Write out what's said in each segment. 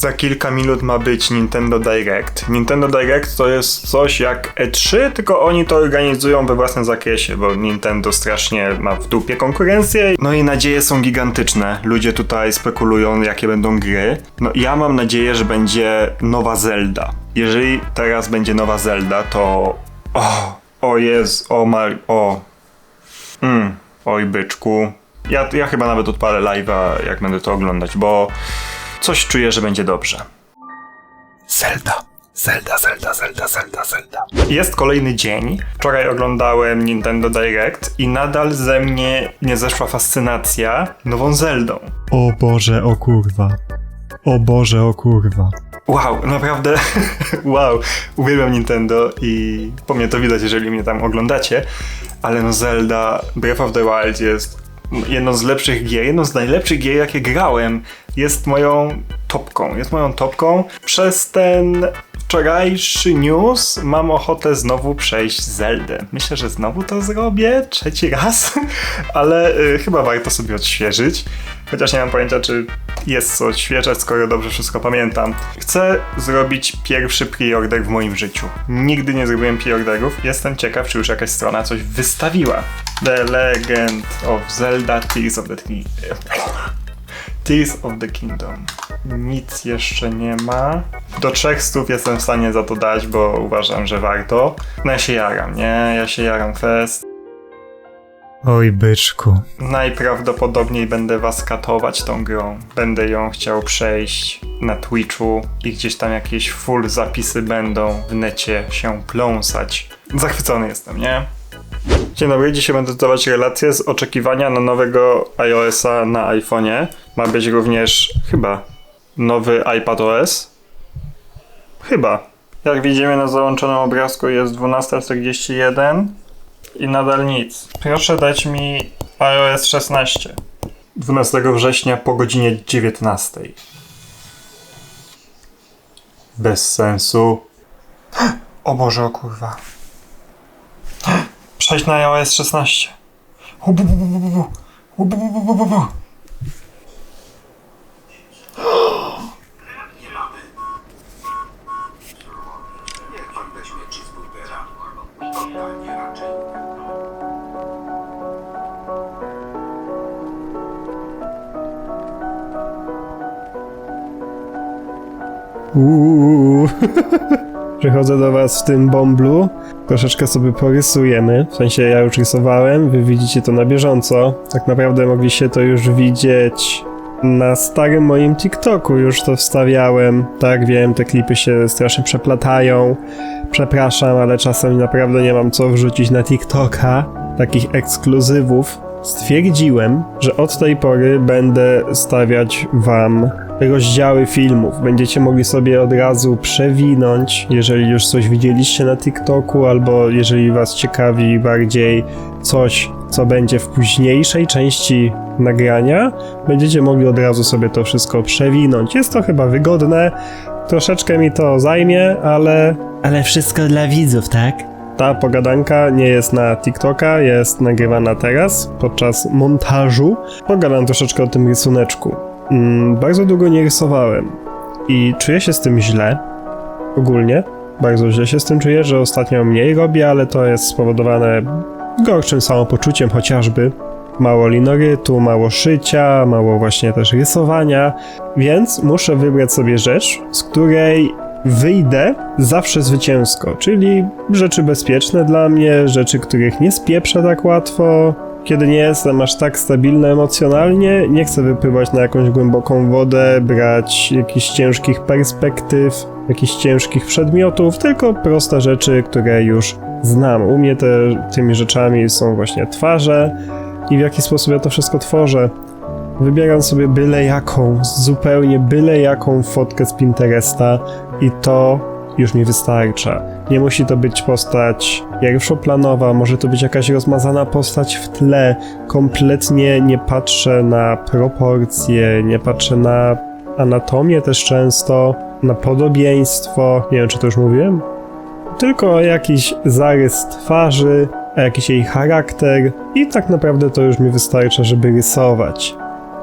Za kilka minut ma być Nintendo Direct. Nintendo Direct to jest coś jak E3, tylko oni to organizują we własnym zakresie, bo Nintendo strasznie ma w dupie konkurencję. No i nadzieje są gigantyczne. Ludzie tutaj spekulują, jakie będą gry. No ja mam nadzieję, że będzie nowa Zelda. Jeżeli teraz będzie nowa Zelda, to... O, o jest, o mar... o... Mm, oj byczku. Ja, ja chyba nawet odpalę live'a, jak będę to oglądać, bo coś czuję, że będzie dobrze. Zelda. Zelda, Zelda, Zelda, Zelda, Zelda. Jest kolejny dzień. Wczoraj oglądałem Nintendo Direct i nadal ze mnie nie zeszła fascynacja nową Zeldą. O Boże, o kurwa. O Boże, o kurwa. Wow, naprawdę, wow, uwielbiam Nintendo i po mnie to widać, jeżeli mnie tam oglądacie, ale no Zelda Breath of the Wild jest jedną z lepszych gier, jedną z najlepszych gier, jakie grałem. Jest moją topką, jest moją topką. Przez ten wczorajszy news mam ochotę znowu przejść Zeldę. Myślę, że znowu to zrobię, trzeci raz, ale y, chyba warto sobie odświeżyć. Chociaż nie mam pojęcia, czy jest co odświeżać, skoro dobrze wszystko pamiętam. Chcę zrobić pierwszy preorder w moim życiu. Nigdy nie zrobiłem preorderów. Jestem ciekaw, czy już jakaś strona coś wystawiła. The Legend of Zelda Tears of the. Tears of the Kingdom. Nic jeszcze nie ma. Do 300 jestem w stanie za to dać, bo uważam, że warto. No ja się jaram, nie? Ja się jaram fest. Oj, byczku. Najprawdopodobniej będę was katować tą grą. Będę ją chciał przejść na Twitchu i gdzieś tam jakieś full zapisy będą w necie się pląsać. Zachwycony jestem, nie? Dzień dobry, dzisiaj będę dawać relacje z oczekiwania na nowego iOS-a na iPhone'ie. Ma być również chyba nowy iPadOS. Chyba. Jak widzimy na załączonym obrazku jest 12.41 i nadal nic. Proszę dać mi iOS 16. 12 września po godzinie 19. Bez sensu. O Boże, o kurwa. Przejść na iOS 16. U, bu, Przychodzę do was w tym bomblu. Troszeczkę sobie porysujemy. W sensie ja już rysowałem, wy widzicie to na bieżąco. Tak naprawdę mogliście to już widzieć na starym moim TikToku. Już to wstawiałem. Tak, wiem, te klipy się strasznie przeplatają. Przepraszam, ale czasem naprawdę nie mam co wrzucić na TikToka. Takich ekskluzywów. Stwierdziłem, że od tej pory będę stawiać wam rozdziały filmów. Będziecie mogli sobie od razu przewinąć, jeżeli już coś widzieliście na TikToku, albo jeżeli Was ciekawi bardziej coś, co będzie w późniejszej części nagrania, będziecie mogli od razu sobie to wszystko przewinąć. Jest to chyba wygodne, troszeczkę mi to zajmie, ale. Ale wszystko dla widzów, tak? Ta pogadanka nie jest na TikToka, jest nagrywana teraz podczas montażu. Pogadam troszeczkę o tym rysuneczku. Mm, bardzo długo nie rysowałem i czuję się z tym źle. Ogólnie. Bardzo źle się z tym czuję, że ostatnio mniej robię, ale to jest spowodowane gorszym samopoczuciem chociażby. Mało linorytu, mało szycia, mało właśnie też rysowania, więc muszę wybrać sobie rzecz, z której wyjdę zawsze zwycięsko, czyli rzeczy bezpieczne dla mnie, rzeczy, których nie spieprzę tak łatwo, kiedy nie jestem aż tak stabilny emocjonalnie, nie chcę wypływać na jakąś głęboką wodę, brać jakichś ciężkich perspektyw, jakichś ciężkich przedmiotów, tylko proste rzeczy, które już znam. U mnie te, tymi rzeczami są właśnie twarze i w jaki sposób ja to wszystko tworzę. Wybieram sobie byle jaką, zupełnie byle jaką fotkę z Pinteresta i to już mi wystarcza. Nie musi to być postać pierwszoplanowa, może to być jakaś rozmazana postać w tle. Kompletnie nie patrzę na proporcje, nie patrzę na anatomię też często, na podobieństwo. Nie wiem, czy to już mówiłem? Tylko jakiś zarys twarzy, jakiś jej charakter i tak naprawdę to już mi wystarcza, żeby rysować.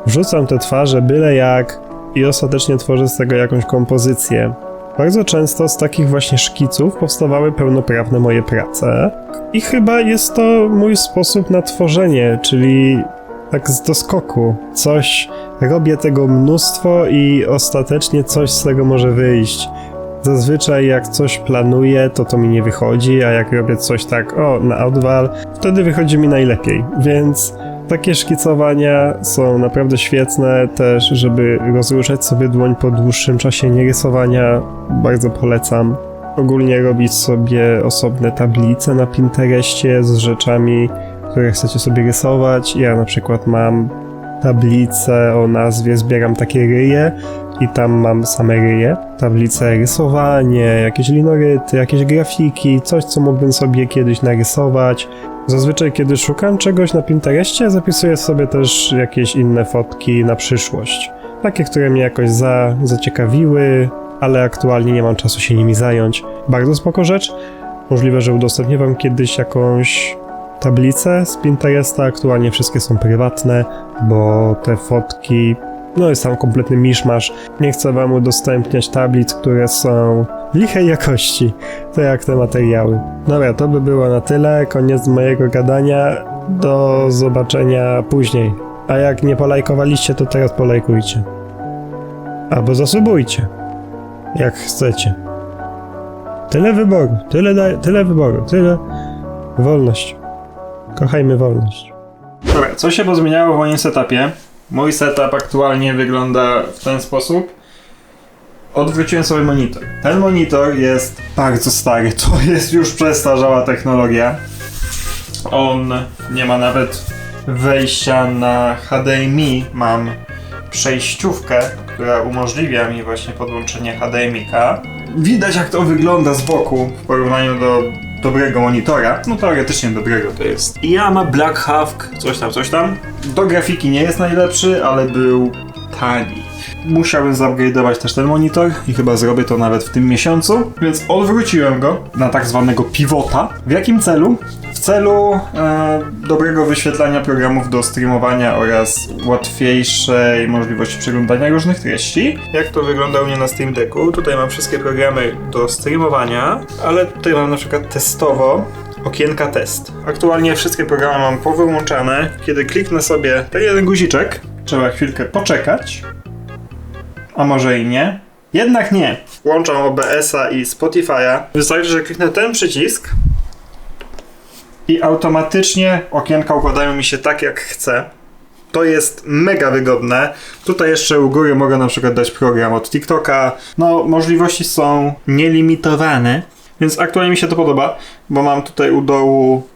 Wrzucam te twarze byle jak i ostatecznie tworzę z tego jakąś kompozycję. Bardzo często z takich właśnie szkiców powstawały pełnoprawne moje prace i chyba jest to mój sposób na tworzenie, czyli tak z doskoku. Coś, robię tego mnóstwo i ostatecznie coś z tego może wyjść. Zazwyczaj jak coś planuję, to to mi nie wychodzi, a jak robię coś tak, o, na odwal, wtedy wychodzi mi najlepiej. Więc takie szkicowania są naprawdę świetne też, żeby rozruszać sobie dłoń po dłuższym czasie nierysowania. Bardzo polecam. Ogólnie robić sobie osobne tablice na Pinterestie z rzeczami, które chcecie sobie rysować. Ja na przykład mam tablicę o nazwie Zbieram takie ryje i tam mam same ryje. Tablice rysowanie, jakieś linoryty, jakieś grafiki, coś co mógłbym sobie kiedyś narysować. Zazwyczaj kiedy szukam czegoś na Pinterestie, zapisuję sobie też jakieś inne fotki na przyszłość. Takie, które mnie jakoś za, zaciekawiły, ale aktualnie nie mam czasu się nimi zająć. Bardzo spoko rzecz. Możliwe, że udostępnię wam kiedyś jakąś tablicę z Pinteresta. Aktualnie wszystkie są prywatne, bo te fotki no jest tam kompletny miszmasz. Nie chcę wam udostępniać tablic, które są lichej jakości, tak jak te materiały. Dobra, to by było na tyle. Koniec mojego gadania. Do zobaczenia później. A jak nie polajkowaliście, to teraz polajkujcie. Albo zasubujcie. Jak chcecie. Tyle wyboru, tyle, tyle wyboru, tyle wolność. Kochajmy wolność. Dobra, co się pozmieniało w moim setupie? Mój setup aktualnie wygląda w ten sposób. Odwróciłem sobie monitor. Ten monitor jest bardzo stary, to jest już przestarzała technologia. On nie ma nawet wejścia na HDMI. Mam przejściówkę, która umożliwia mi właśnie podłączenie HDMI-ka. Widać jak to wygląda z boku w porównaniu do dobrego monitora. No teoretycznie dobrego to jest. Yama Black Hawk, coś tam, coś tam. Do grafiki nie jest najlepszy, ale był tani. Musiałem zupgrade'ować też ten monitor i chyba zrobię to nawet w tym miesiącu, więc odwróciłem go na tak zwanego pivota. W jakim celu? W celu e, dobrego wyświetlania programów do streamowania oraz łatwiejszej możliwości przeglądania różnych treści. Jak to wygląda u mnie na Steam Decku? Tutaj mam wszystkie programy do streamowania, ale tutaj mam na przykład testowo okienka test. Aktualnie wszystkie programy mam powyłączane. Kiedy kliknę sobie ten jeden guziczek, trzeba chwilkę poczekać. A może i nie? Jednak nie. Włączam OBS-a i Spotify'a. Wystarczy, że kliknę ten przycisk i automatycznie okienka układają mi się tak jak chcę. To jest mega wygodne. Tutaj jeszcze u góry mogę na przykład dać program od TikToka. No, możliwości są nielimitowane, więc aktualnie mi się to podoba, bo mam tutaj u dołu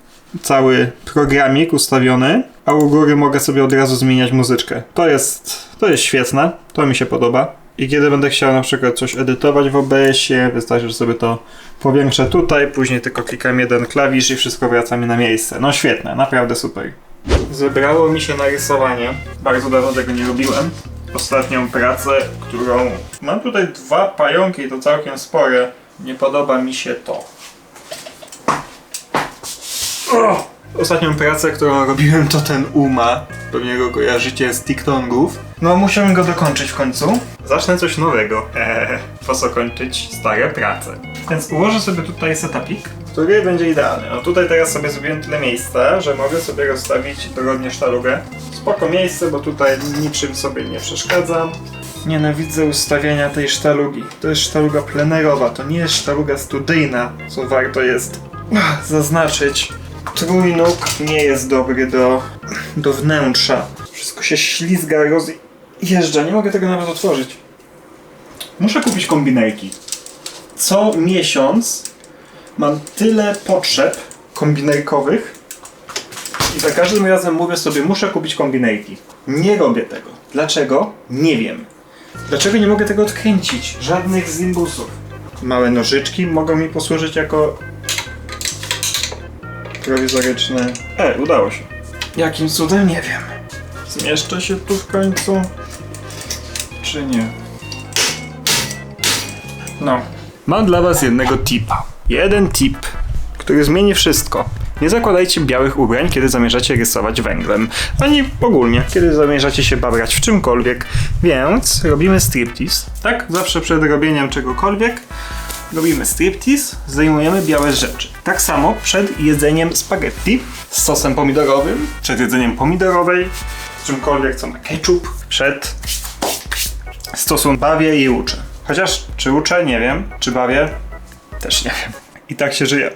cały programik ustawiony, a u góry mogę sobie od razu zmieniać muzyczkę. To jest, to jest świetne, to mi się podoba. I kiedy będę chciał na przykład coś edytować w OBS-ie, wystarczy, że sobie to powiększę tutaj, później tylko klikam jeden klawisz i wszystko wraca mi na miejsce. No świetne, naprawdę super. Zebrało mi się narysowanie. Bardzo dawno tego nie robiłem. Ostatnią pracę, którą... Mam tutaj dwa pająki, to całkiem spore. Nie podoba mi się to. O! Ostatnią pracę, którą robiłem, to ten Uma. Pewnie go kojarzycie z TikTongów. No, musiałem go dokończyć w końcu. Zacznę coś nowego. Eee, po co kończyć stare prace? Więc ułożę sobie tutaj setupik, który będzie idealny. No tutaj teraz sobie zrobiłem tyle miejsca, że mogę sobie rozstawić dogodnie sztalugę. Spoko miejsce, bo tutaj niczym sobie nie przeszkadzam. Nienawidzę ustawiania tej sztalugi. To jest sztaluga plenerowa, to nie jest sztaluga studyjna, co warto jest ach, zaznaczyć. Trójnóg nie jest dobry do, do wnętrza. Wszystko się ślizga, rozjeżdża. Nie mogę tego nawet otworzyć. Muszę kupić kombinejki. Co miesiąc mam tyle potrzeb kombinejkowych i za każdym razem mówię sobie, muszę kupić kombinejki. Nie robię tego. Dlaczego? Nie wiem. Dlaczego nie mogę tego odkręcić? Żadnych zimbusów. Małe nożyczki mogą mi posłużyć jako prowizoryczne. E, udało się. Jakim cudem? Nie wiem. Zmieszczę się tu w końcu? Czy nie? No. Mam dla was jednego tipa. Jeden tip, który zmieni wszystko. Nie zakładajcie białych ubrań, kiedy zamierzacie rysować węglem, ani ogólnie, kiedy zamierzacie się babrać w czymkolwiek, więc robimy striptease, tak? Zawsze przed robieniem czegokolwiek robimy striptease, zdejmujemy białe rzeczy. Tak samo przed jedzeniem spaghetti z sosem pomidorowym, przed jedzeniem pomidorowej, z czymkolwiek co ma ketchup, przed stosunkiem bawię i uczę. Chociaż czy uczę, nie wiem. Czy bawię, też nie wiem. I tak się żyje.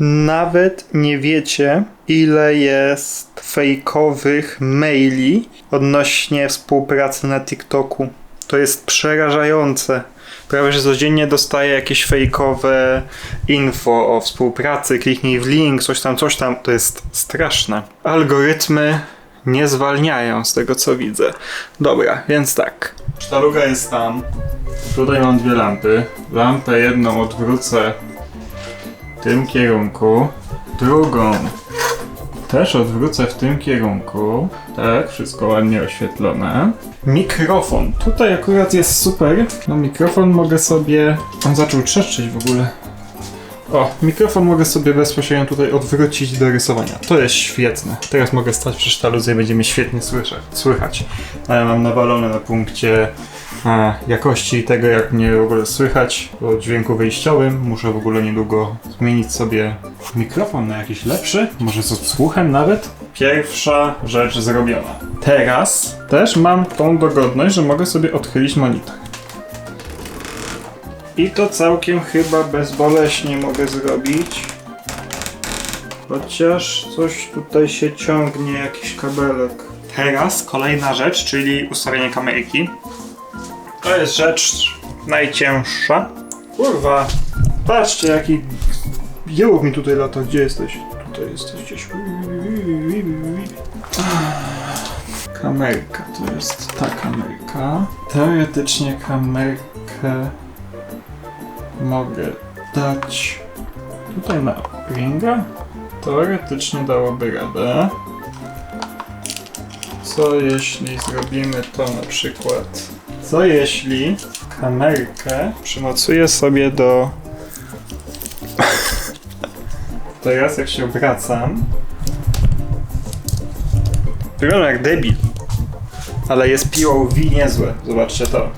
Nawet nie wiecie, ile jest fejkowych maili odnośnie współpracy na TikToku. To jest przerażające. Prawie że codziennie dostaję jakieś fejkowe info o współpracy, kliknij w link, coś tam, coś tam. To jest straszne. Algorytmy nie zwalniają z tego co widzę. Dobra, więc tak. Sztaluga jest tam. Tutaj mam dwie lampy. Lampę jedną odwrócę w tym kierunku. Drugą też odwrócę w tym kierunku. Tak, wszystko ładnie oświetlone. Mikrofon. Tutaj akurat jest super. No mikrofon mogę sobie... On zaczął trzeszczeć w ogóle. O, mikrofon mogę sobie bezpośrednio tutaj odwrócić do rysowania. To jest świetne. Teraz mogę stać przy sztaludze i będziemy świetnie słyszeć, słychać. Ale mam nawalone na punkcie e, jakości tego, jak mnie w ogóle słychać po dźwięku wyjściowym. Muszę w ogóle niedługo zmienić sobie mikrofon na jakiś lepszy, może z odsłuchem nawet. Pierwsza rzecz zrobiona. Teraz też mam tą dogodność, że mogę sobie odchylić monitor. I to całkiem chyba bezboleśnie mogę zrobić. Chociaż coś tutaj się ciągnie, jakiś kabelek. Teraz kolejna rzecz, czyli ustawienie kamerki. To jest rzecz najcięższa. Kurwa, patrzcie jaki jełów mi tutaj lata. Gdzie jesteś? Tutaj jesteś gdzieś. Kamerka, to jest ta kamerka. Teoretycznie kamerkę mogę dać tutaj na ringa. Teoretycznie dałoby radę. Co jeśli zrobimy to na przykład? Co jeśli kamerkę przymocuję sobie do... Teraz jak się obracam... Wygląda jak debil. Ale jest POV niezłe. Zobaczcie to.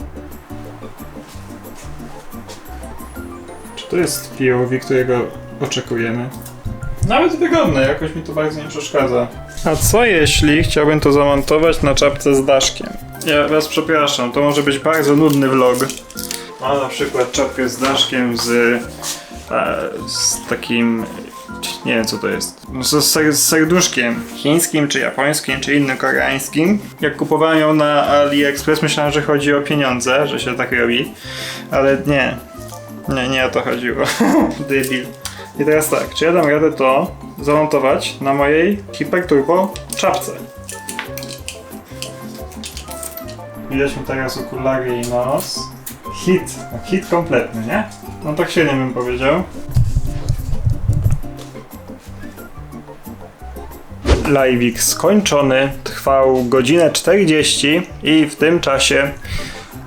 Czy to jest POV, którego oczekujemy? Nawet wygodne, jakoś mi to bardzo nie przeszkadza. A co jeśli chciałbym to zamontować na czapce z daszkiem? Ja was przepraszam, to może być bardzo nudny vlog. Mam na przykład czapkę z daszkiem z, e, z takim, nie wiem co to jest, no, z, serduszkiem chińskim, czy japońskim, czy innym koreańskim. Jak kupowałem ją na AliExpress myślałem, że chodzi o pieniądze, że się tak robi, ale nie. Nie, nie o to chodziło. Debil. I teraz tak, czy ja dam radę to zamontować na mojej Hyper Turbo czapce? Widać mi teraz okulary i nos. Hit, no hit kompletny, nie? No tak się nie bym powiedział. Live'ik skończony, trwał godzinę 40 i w tym czasie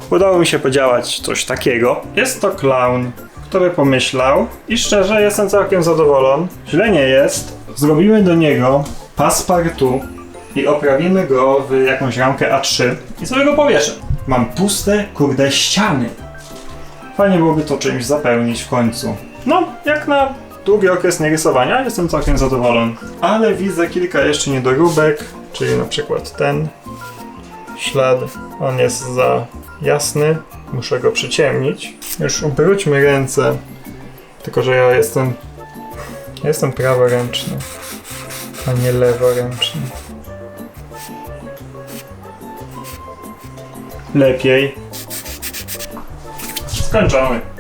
udało mi się podziałać coś takiego. Jest to clown, który pomyślał i szczerze jestem całkiem zadowolony. Źle nie jest. Zrobimy do niego paspartu i oprawimy go w jakąś ramkę A3 i sobie go powieszę. Mam puste, kurde, ściany. Fajnie byłoby to czymś zapełnić w końcu. No, jak na długi okres nierysowania jestem całkiem zadowolony. Ale widzę kilka jeszcze niedoróbek, czyli na przykład ten ślad. On jest za jasny, muszę go przyciemnić. Już obróćmy ręce, tylko że ja jestem, jestem praworęczny, a nie leworęczny. Lepiej. Skończony.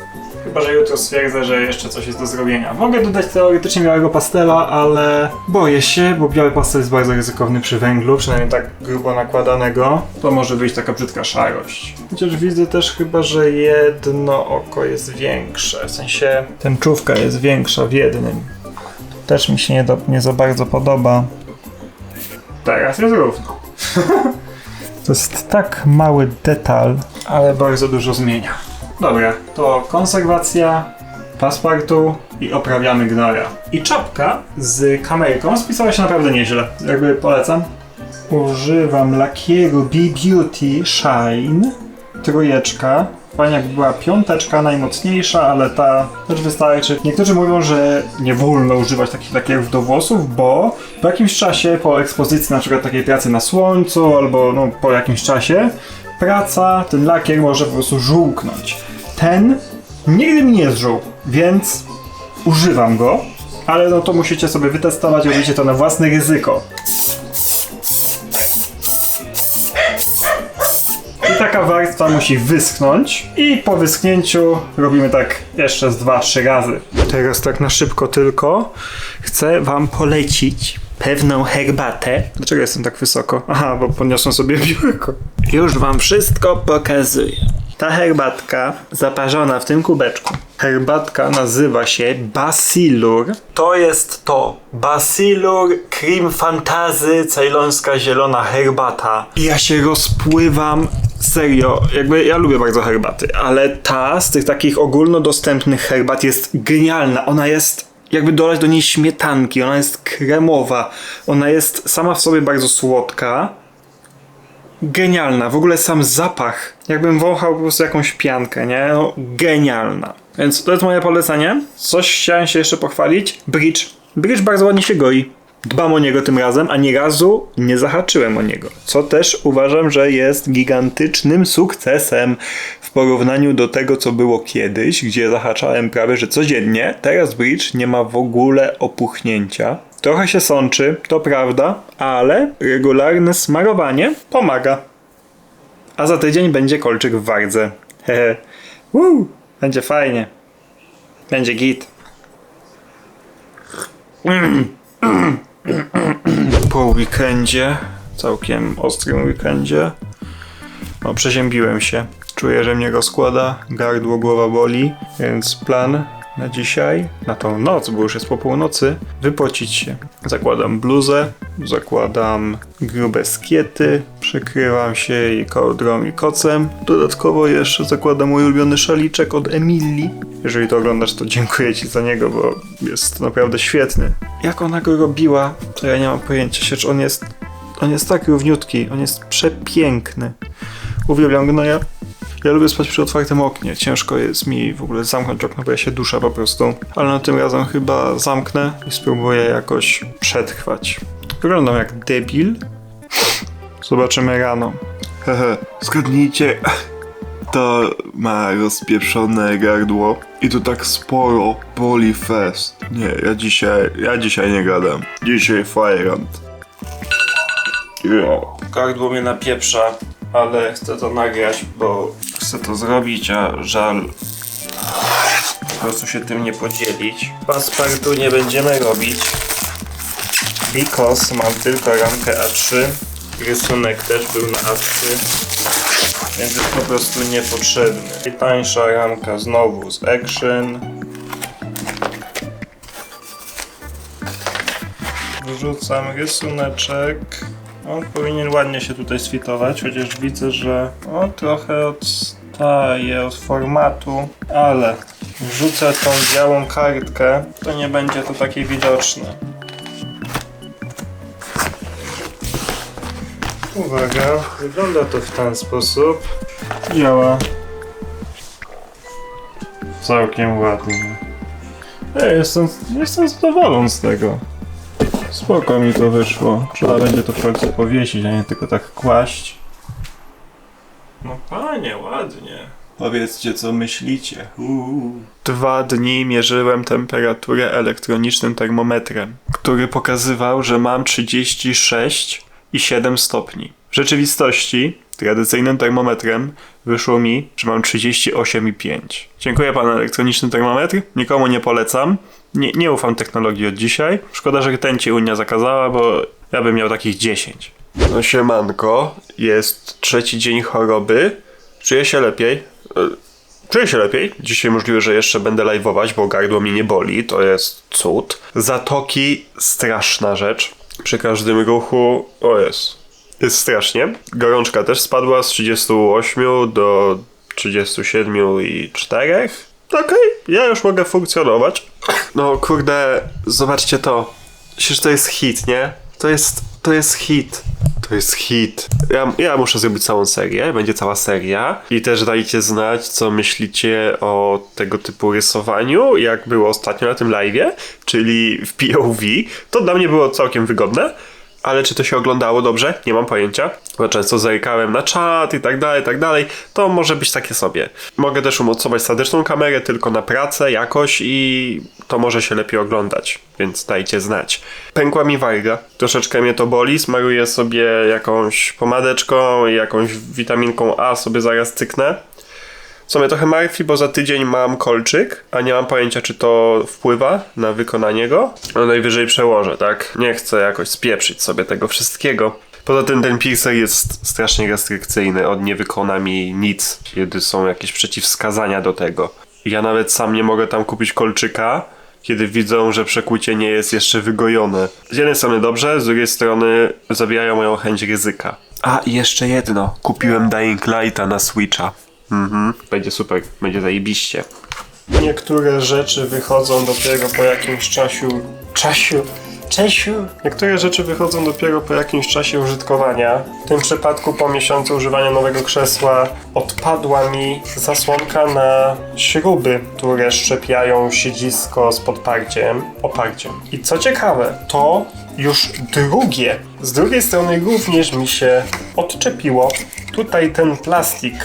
Chyba, że jutro stwierdzę, że jeszcze coś jest do zrobienia. Mogę dodać teoretycznie białego pastela, ale boję się, bo biały pastel jest bardzo ryzykowny przy węglu, przynajmniej tak grubo nakładanego. To może wyjść taka brzydka szarość. Chociaż widzę też chyba, że jedno oko jest większe, w sensie tęczówka jest większa w jednym. To też mi się nie, do, nie za bardzo podoba. Teraz jest równo. To jest tak mały detal, ale bardzo dużo zmienia. Dobra, to konserwacja, paspartu i oprawiamy gnoja. I czapka z kamerką spisała się naprawdę nieźle. Jakby polecam. Używam lakieru B Beauty Shine. Trójeczka. Fajnie jakby była piąteczka najmocniejsza, ale ta też wystarczy. Niektórzy mówią, że nie wolno używać takich lakierów do włosów, bo po jakimś czasie, po ekspozycji na przykład takiej pracy na słońcu, albo no, po jakimś czasie, praca, ten lakier może po prostu żółknąć. Ten nigdy mi nie zżółkł, więc używam go, ale no to musicie sobie wytestować, robicie to na własne ryzyko. I taka warstwa musi wyschnąć i po wyschnięciu robimy tak jeszcze z 2-3 razy. Teraz tak na szybko tylko chcę wam polecić pewną herbatę. Dlaczego jestem tak wysoko? Aha, bo podniosłem sobie biurko. Już wam wszystko pokazuję. Ta herbatka zaparzona w tym kubeczku. Herbatka nazywa się Basilur. To jest to. Basilur Cream Fantazy cejlońska zielona herbata. I ja się rozpływam serio. Jakby ja lubię bardzo herbaty, ale ta z tych takich ogólnodostępnych herbat jest genialna. Ona jest jakby dolać do niej śmietanki, ona jest kremowa, ona jest sama w sobie bardzo słodka. Genialna, w ogóle sam zapach. Jakbym wąchał po prostu jakąś piankę, nie? No, genialna. Więc to jest moje polecenie. Coś chciałem się jeszcze pochwalić. Bridge. Bridge bardzo ładnie się goi. Dbam o niego tym razem, a nie razu nie zahaczyłem o niego. Co też uważam, że jest gigantycznym sukcesem w porównaniu do tego, co było kiedyś, gdzie zahaczałem prawie że codziennie. Teraz Bridge nie ma w ogóle opuchnięcia. Trochę się sączy, to prawda, ale regularne smarowanie pomaga. A za tydzień będzie kolczyk w wardze. Hehe. Woo! Będzie fajnie. Będzie git. Po weekendzie, całkiem ostrym weekendzie, no przeziębiłem się. Czuję, że mnie rozkłada, gardło, głowa boli, więc plan na dzisiaj, na tą noc, bo już jest po północy, wypocić się. Zakładam bluzę, zakładam grube skiety, przykrywam się i kołdrą i kocem. Dodatkowo jeszcze zakładam mój ulubiony szaliczek od Emilii. Jeżeli to oglądasz, to dziękuję Ci za niego, bo jest naprawdę świetny. Jak ona go robiła, to ja nie mam pojęcia, siecz on jest, on jest tak równiutki, on jest przepiękny. Uwielbiam gnoja. Ja lubię spać przy otwartym oknie. Ciężko jest mi w ogóle zamknąć okno, bo ja się duszę po prostu. Ale no tym razem chyba zamknę i spróbuję jakoś przetrwać. Wyglądam jak debil. Zobaczymy rano. Hehe, zgadnijcie, to ma rozpieprzone gardło i to tak sporo boli fest. Nie, ja dzisiaj, ja dzisiaj nie gadam. Dzisiaj fajrant. Jo. Gardło mnie napieprza, ale chcę to nagrać, bo chcę to zrobić, a żal po prostu się tym nie podzielić. Paspartu nie będziemy robić, because mam tylko ramkę A3, rysunek też był na A3, więc jest po prostu niepotrzebny. I tańsza ramka znowu z Action. Wrzucam rysuneczek. On powinien ładnie się tutaj sfitować, chociaż widzę, że o, trochę odstaje od formatu, ale wrzucę tą białą kartkę, to nie będzie to takie widoczne. Uwaga, wygląda to w ten sposób. Działa. Całkiem ładnie. Ej, jestem, jestem zadowolony z tego. Spoko mi to wyszło. Trzeba będzie to w końcu powiesić, a nie tylko tak kłaść. No panie, ładnie. Powiedzcie, co myślicie. Uuu. Dwa dni mierzyłem temperaturę elektronicznym termometrem, który pokazywał, że mam 36 i 7 stopni. W rzeczywistości tradycyjnym termometrem wyszło mi, że mam 38,5. Dziękuję panu elektroniczny termometr. Nikomu nie polecam. Nie, nie ufam technologii od dzisiaj. Szkoda, że rtęci Unia zakazała, bo ja bym miał takich 10. No siemanko, jest trzeci dzień choroby. Czuję się lepiej. E, Czuję się lepiej. Dzisiaj możliwe, że jeszcze będę live'ować, bo gardło mnie nie boli. To jest cud. Zatoki, straszna rzecz. Przy każdym ruchu, o jest. Jest strasznie. Gorączka też spadła z 38 do 37 i 4. Okej, ja już mogę funkcjonować. No kurde, zobaczcie to. Przecież to jest hit, nie? To jest, to jest hit. To jest hit. Ja, ja muszę zrobić całą serię, będzie cała seria. I też dajcie znać, co myślicie o tego typu rysowaniu, jak było ostatnio na tym live'ie, czyli w POV. To dla mnie było całkiem wygodne. Ale czy to się oglądało dobrze? Nie mam pojęcia. Bo często zerkałem na czat i tak dalej, i tak dalej. To może być takie sobie. Mogę też umocować statyczną kamerę tylko na pracę jakoś i to może się lepiej oglądać. Więc dajcie znać. Pękła mi warga. Troszeczkę mnie to boli. Smaruję sobie jakąś pomadeczką i jakąś witaminką A sobie zaraz cyknę. Co mnie trochę martwi, bo za tydzień mam kolczyk, a nie mam pojęcia, czy to wpływa na wykonanie go. No najwyżej przełożę, tak? Nie chcę jakoś spieprzyć sobie tego wszystkiego. Poza tym ten piercer jest strasznie restrykcyjny, on nie wykona mi nic, kiedy są jakieś przeciwwskazania do tego. Ja nawet sam nie mogę tam kupić kolczyka, kiedy widzą, że przekłucie nie jest jeszcze wygojone. Z jednej strony dobrze, z drugiej strony zabijają moją chęć ryzyka. A, i jeszcze jedno. Kupiłem Dying Lighta na Switcha. Mhm, będzie super, będzie zajebiście. Niektóre rzeczy wychodzą dopiero po jakimś czasie. Czasiu. Czesiu. Niektóre rzeczy wychodzą dopiero po jakimś czasie użytkowania. W tym przypadku po miesiącu używania nowego krzesła odpadła mi zasłonka na śruby, które szczepiają siedzisko z podparciem, oparciem. I co ciekawe, to już drugie. Z drugiej strony również mi się odczepiło. Tutaj ten plastik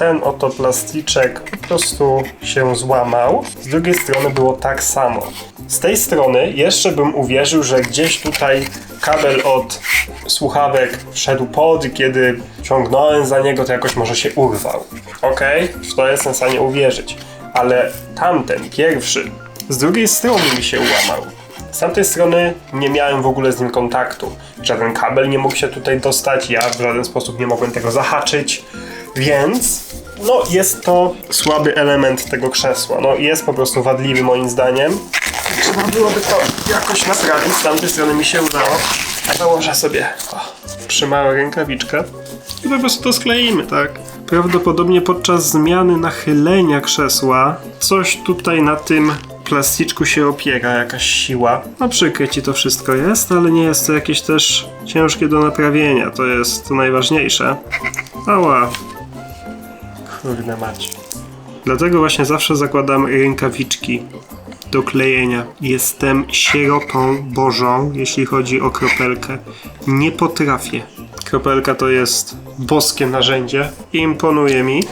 ten oto plasticzek po prostu się złamał. Z drugiej strony było tak samo. Z tej strony jeszcze bym uwierzył, że gdzieś tutaj kabel od słuchawek wszedł pod kiedy ciągnąłem za niego, to jakoś może się urwał. Okej, w to jestem w stanie uwierzyć. Ale tamten, pierwszy, z drugiej strony mi się ułamał. Z tamtej strony nie miałem w ogóle z nim kontaktu. Żaden kabel nie mógł się tutaj dostać, ja w żaden sposób nie mogłem tego zahaczyć, więc no jest to słaby element tego krzesła. No jest po prostu wadliwy moim zdaniem. Trzeba byłoby to jakoś naprawić. Z tamtej strony mi się udało. Założę sobie o, przymałą rękawiczkę i po prostu to skleimy, tak? Prawdopodobnie podczas zmiany nachylenia krzesła coś tutaj na tym plasticzku się opiera, jakaś siła. No przykre ci to wszystko jest, ale nie jest to jakieś też ciężkie do naprawienia. To jest to najważniejsze. Ała. Kurde mać. Dlatego właśnie zawsze zakładam rękawiczki do klejenia. Jestem sierotą bożą, jeśli chodzi o kropelkę. Nie potrafię. Kropelka to jest boskie narzędzie. Imponuje mi.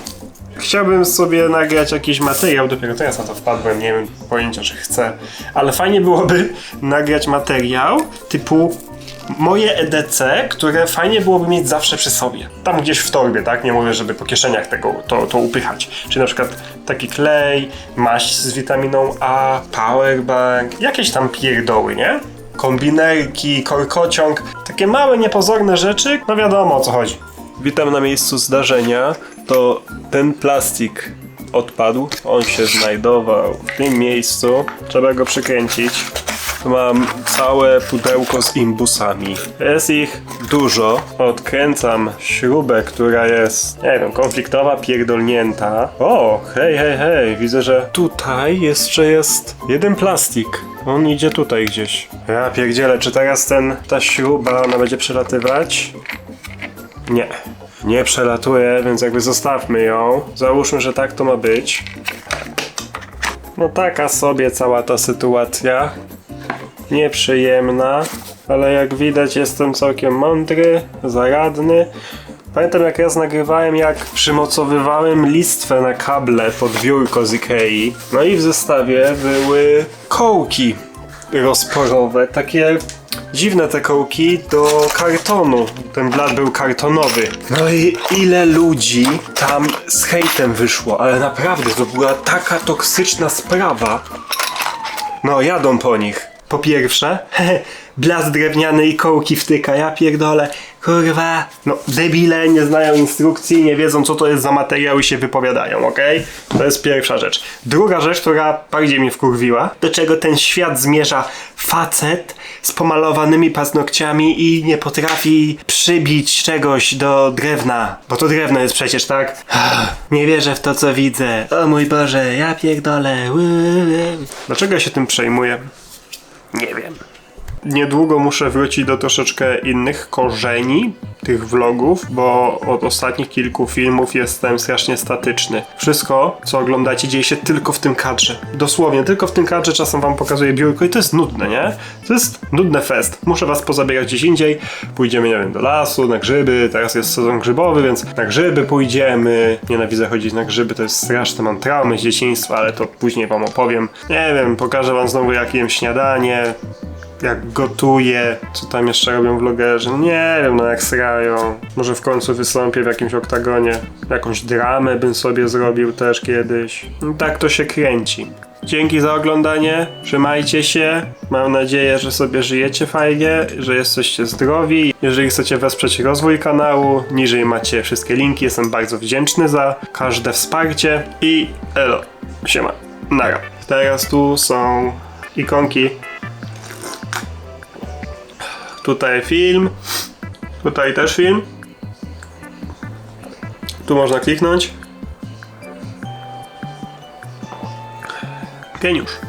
Chciałbym sobie nagrać jakiś materiał, dopiero teraz na to wpadłem, nie wiem pojęcia, że chcę, ale fajnie byłoby nagrać materiał typu moje EDC, które fajnie byłoby mieć zawsze przy sobie. Tam gdzieś w torbie, tak? Nie mówię, żeby po kieszeniach tego to, to upychać. Czy na przykład taki klej, maść z witaminą A, powerbank, jakieś tam pierdoły, nie? Kombinerki, korkociąg, takie małe, niepozorne rzeczy, no wiadomo o co chodzi. Witam na miejscu zdarzenia. To ten plastik odpadł. On się znajdował w tym miejscu. Trzeba go przykręcić. Mam całe pudełko z imbusami. Jest ich dużo. Odkręcam śrubę, która jest, nie wiem, konfliktowa, pierdolnięta. O, hej, hej, hej, widzę, że tutaj jeszcze jest jeden plastik. On idzie tutaj gdzieś. Ja pierdzielę, czy teraz ten, ta śruba, ona będzie przelatywać? Nie. Nie przelatuje, więc jakby zostawmy ją. Załóżmy, że tak to ma być. No taka sobie cała ta sytuacja. Nieprzyjemna, ale jak widać jestem całkiem mądry, zaradny. Pamiętam jak raz nagrywałem jak przymocowywałem listwę na kable pod biurko z Ikei. No i w zestawie były kołki rozporowe, takie dziwne te kołki do kartonu. Ten blat był kartonowy. No i ile ludzi tam z hejtem wyszło, ale naprawdę to była taka toksyczna sprawa. No, jadą po nich. Po pierwsze, blask drewniany i kołki wtyka, ja pierdolę, kurwa. No, debile nie znają instrukcji, nie wiedzą co to jest za materiał i się wypowiadają, okej? To jest pierwsza rzecz. Druga rzecz, która bardziej mnie wkurwiła, do czego ten świat zmierza facet z pomalowanymi paznokciami i nie potrafi przybić czegoś do drewna. Bo to drewno jest przecież, tak? Nie wierzę w to, co widzę. O mój Boże, ja pierdolę. Dlaczego ja się tym przejmuję? Nie wiem. Niedługo muszę wrócić do troszeczkę innych korzeni tych vlogów, bo od ostatnich kilku filmów jestem strasznie statyczny. Wszystko, co oglądacie, dzieje się tylko w tym kadrze. Dosłownie, tylko w tym kadrze czasem wam pokazuję biurko i to jest nudne, nie? To jest nudne fest. Muszę was pozabierać gdzieś indziej. Pójdziemy, nie wiem, do lasu, na grzyby. Teraz jest sezon grzybowy, więc na grzyby pójdziemy. Nienawidzę chodzić na grzyby, to jest straszne. Mam traumy z dzieciństwa, ale to później wam opowiem. Nie wiem, pokażę wam znowu, jak jem śniadanie jak gotuję, co tam jeszcze robią vlogerzy, nie wiem, no jak srają. Może w końcu wystąpię w jakimś oktagonie. Jakąś dramę bym sobie zrobił też kiedyś. No, tak to się kręci. Dzięki za oglądanie, trzymajcie się. Mam nadzieję, że sobie żyjecie fajnie, że jesteście zdrowi. Jeżeli chcecie wesprzeć rozwój kanału, niżej macie wszystkie linki. Jestem bardzo wdzięczny za każde wsparcie. I elo, siema, nara. Teraz tu są ikonki Tutaj film. Tutaj też film. Tu można kliknąć. Geniusz.